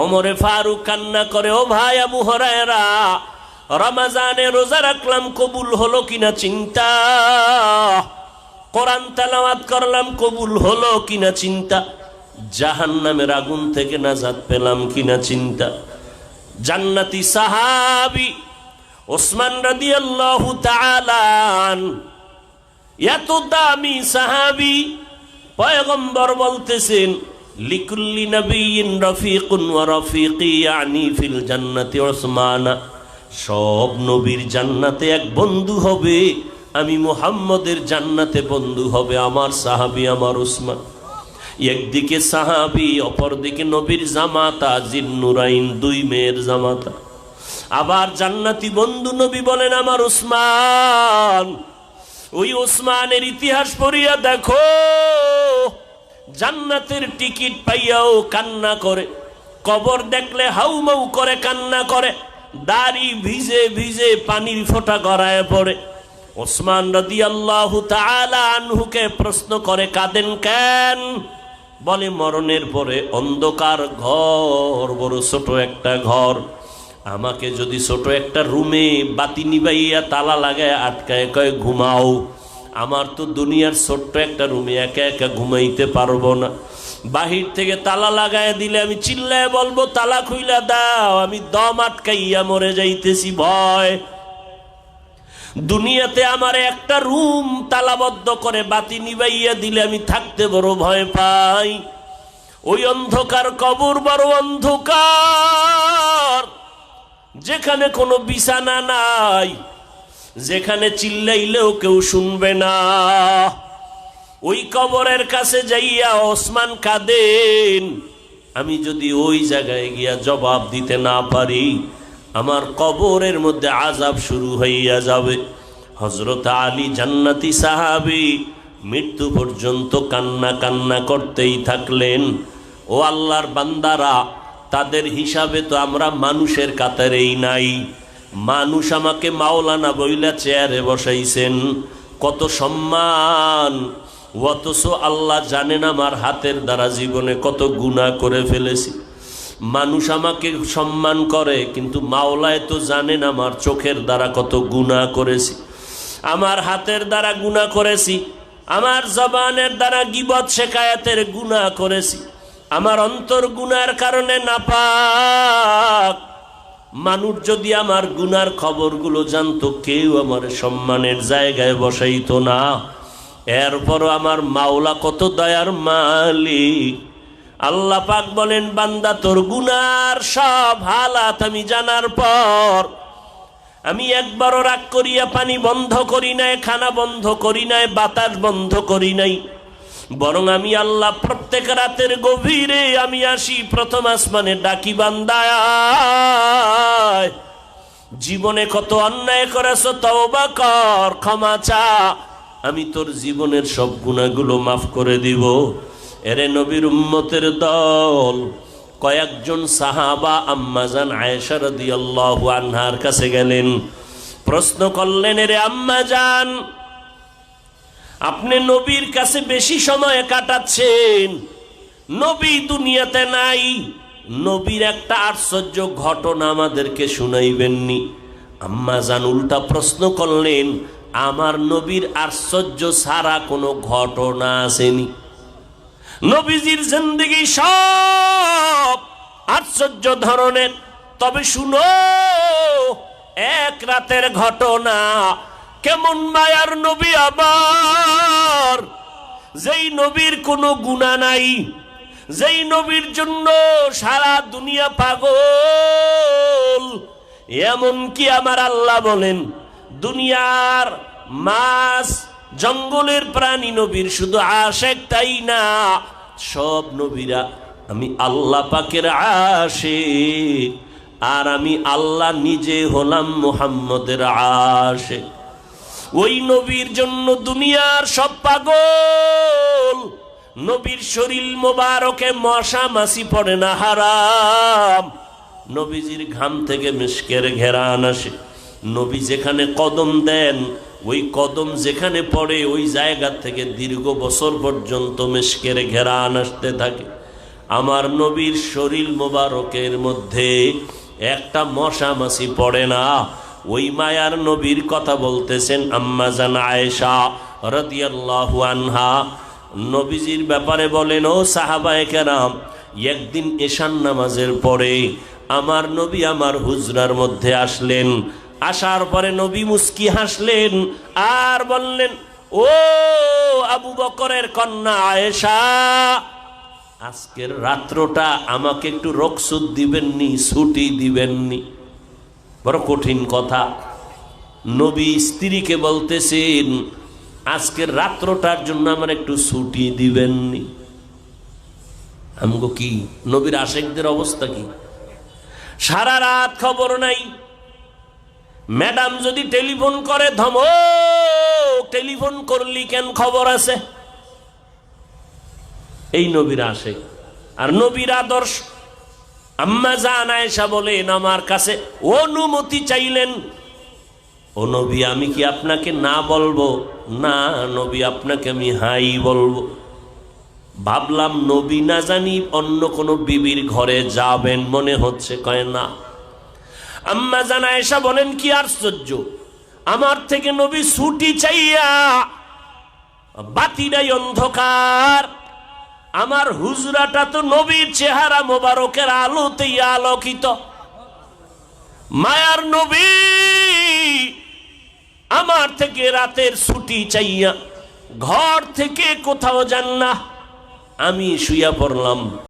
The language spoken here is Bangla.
অমরে ফারুক কান্না করে, ও ভাই আবু হরায়রা রমাজানে রোজা রাখলাম, কবুল হলো কিনা চিন্তা? কোরআন তালাওয়াত করলাম, কবুল হলো কিনা চিন্তা? জাহান নামের আগুন থেকে নাজাত পেলাম কিনা চিন্তা? জান্নাতি সাহাবি ওসমান তাআলা আন এত দামি সাহাবি? পয়গম্বর বলতেছেন লিকুল্লি নবীন রফিকুন ওয়া রফিকি ইয়ানি ফিল জান্নাতি ওসমানা। সব নবীর জান্নাতে এক বন্ধু হবে, আমি মুহাম্মদের জান্নাতে বন্ধু হবে আমার সাহাবি আমার উসমান। একদিকে সাহাবি, অপরদিকে নবীর জামাতা জিন্নুরাইন দুই মেয়ের জামাতা। আবার জান্নাতি বন্ধু নবী বলেন আমার উসমান, ওই ওসমানের ইতিহাস পড়িয়া দেখো। জান্নাতের টিকিট পাইয়াও কান্না করে। কবর দেখলে হাউমাউ করে, কান্না করে। দাড়ি ভিজে ভিজে পানির ফোঁটা গড়ায় পড়ে। ওসমান রদি আল্লাহ আনহুকে প্রশ্ন করে, কাঁদেন কেন? বলে, মরণের পরে অন্ধকার ঘর, বড় ছোট একটা ঘর। আমাকে যদি ছোট একটা রুমে বাতি নিবাইয়া তালা লাগায় আটকায় কয়, ঘুমাও। আমার তো দুনিয়ার ছোট্ট একটা রুমে একা একা ঘুমাইতে পারব না। বাহির থেকে তালা লাগায় দিলে আমি চিল্লায় বলব, তালা খুইলা দাও, আমি দম আটকাইয়া মরে যাইতেছি, ভয়। দুনিয়াতে আমার একটা রুম তালাবদ্ধ করে বাতি নিবাইয়া দিলে আমি থাকতে বড় ভয় পাই। ওই অন্ধকার কবর বড় অন্ধকার, যেখানে কোনো বিছানা নাই। যেখানে চিল্লাইলেও কেউ শুনবে না। ওই কবরের কাছে যাইয়া ওসমান কাঁদেন। আমি যদি ওই জায়গায় গিয়া জবাব দিতে না পারি, আমার কবরের মধ্যে আজাব শুরু হইয়া যাবে। হজরত আলী জান্নাতি সাহাবি মৃত্যু পর্যন্ত কান্না কান্না করতেই থাকলেন। ও আল্লাহর বান্দারা, তাদের হিসাবে তো আমরা মানুষের কাতারেই নাই। মানুষ আমাকে মাওলানা বইলা চেয়ারে বসাইছেন। কত সম্মান। অথচ আল্লাহ জানেন আমার হাতের দ্বারা জীবনে কত গুণা করে ফেলেছি। মানুষ আমাকে সম্মান করে, কিন্তু মাওলায় তো জানেন আমার চোখের দ্বারা কত গুণা করেছি। আমার হাতের দ্বারা গুণা করেছি, আমার জবানের দ্বারা গিবত শেখায়াতের গুণা করেছি। আমার অন্তর গুনার কারণে নাপাক। মানুষ যদি আমার গুনার খবরগুলো জানতো, কেউ আমার সম্মানের জায়গায় বসাইত না। এরপরও আমার মাওলা কত দয়ার মালিক। আল্লাহ পাক বলেন, বান্দা, তোর গুনার সব হালাত আমি জানার পর, আমি একবারও রাগ করিয়া পানি বন্ধ করি নাই, খানা বন্ধ করি নাই, বাতাস বন্ধ করি নাই। বরং আমি আল্লাহ প্রত্যেক রাতের গভীরে আমি আসি প্রথম আসমানে ডাকি বান্দায়। জীবনে কত অন্যায় করেছ, তওবা কর, ক্ষমা চা। আমি তোর জীবনের সব গুণাগুলো মাফ করে দিব। এরে নবীর উম্মতের দল, কয়েকজন সাহাবা আম্মাজান আয়েশা রাদিয়াল্লাহু আনহার কাছে গেলেন। প্রশ্ন করলেন, এরে আম্মাজান আপনি নবীর কাছে বেশি সময় কাটাচ্ছেন। নবী দুনিয়াতে নাই। নবীর একটা আশ্চর্য ঘটনা আমাদেরকে শুনাইবেননি। আম্মা জান উল্টা প্রশ্ন করলেন, আমার নবীর আশ্চর্য সারা কোনো ঘটনা আসেনি। নবীজির জিন্দগি সব আশ্চর্য ধরনের। তবে শুনো, এক রাতের ঘটনা কেমন মায়ার নবী আবার? যেই নবীর কোনো গুণা নাই, যেই নবীর জন্য সারা দুনিয়া পাগল এমন কি আমার আল্লাহ বলেন, দুনিয়ার মাছ, জঙ্গলের প্রাণী নবীর শুধু আশেক তাই না, সব নবীরা আমি আল্লাহ পাকের আশে আর আমি আল্লাহ নিজে হলাম মোহাম্মদের আশে ওই নবীর জন্য দুনিয়ার সব পাগল। নবীর শরীর মোবারকে মশা মাসি পড়ে না, হারাম। নবীজির ঘাম থেকে মিশকের ঘেরান আসে। নবী যেখানে কদম দেন, ওই কদম যেখানে পড়ে, ওই জায়গা থেকে দীর্ঘ বছর পর্যন্ত মেশকের ঘেরান আসতে থাকে। আমার নবীর শরীর মোবারকের মধ্যে একটা মশা মাছি পড়ে না ওই মায়ার নবীর কথা বলতেছেন আম্মা জান আয়েশা রাদিয়াল্লাহু আনহা। নবীজির ব্যাপারে বলেন, ও সাহাবায়ে কেরাম, একদিন এশান নামাজের পরে আমার নবী আমার হুজরার মধ্যে আসলেন। আসার পরে নবী মুস্কি হাসলেন আর বললেন, ও আবু বকরের কন্যা আয়েশা, আজকের রাত্রটা আমাকে একটু রকসুদ দিবেননি, ছুটি দিবেননি। বড় কঠিন কথা। নবী স্ত্রীকে বলতেছেন আজকের রাত্রটার জন্য আমার একটু ছুটি দিবেননি। আমগো কি, নবীর আশেকদের অবস্থা কি? সারা রাত খবর নাই। ম্যাডাম যদি টেলিফোন করে ধম টেলিফোন করলি কেন খবর আছে? এই নবীর আসে আর নবীর আদর্শ আম্মা জান আয়েশা বলেন, আমার কাছে অনুমতি চাইলেন। ও নবী, আমি কি আপনাকে না বলব? না, নবী, আপনাকে আমি হাই বলব। ভাবলাম নবী না জানি অন্য কোনো বিবির ঘরে যাবেন। মনে হচ্ছে, কয় না। আম্মা জানা এসা বলেন, কি আশ্চর্য! আমার থেকে নবী ছুটি চাইয়া বাতিরাই অন্ধকার। আমার হুজরাটা তো নবীর চেহারা মোবারকের আলোতে আলোকিত। মায়ার নবী, আমার থেকে রাতের ছুটি চাইয়া ঘর থেকে কোথাও যান না। আমি শুয়া পড়লাম।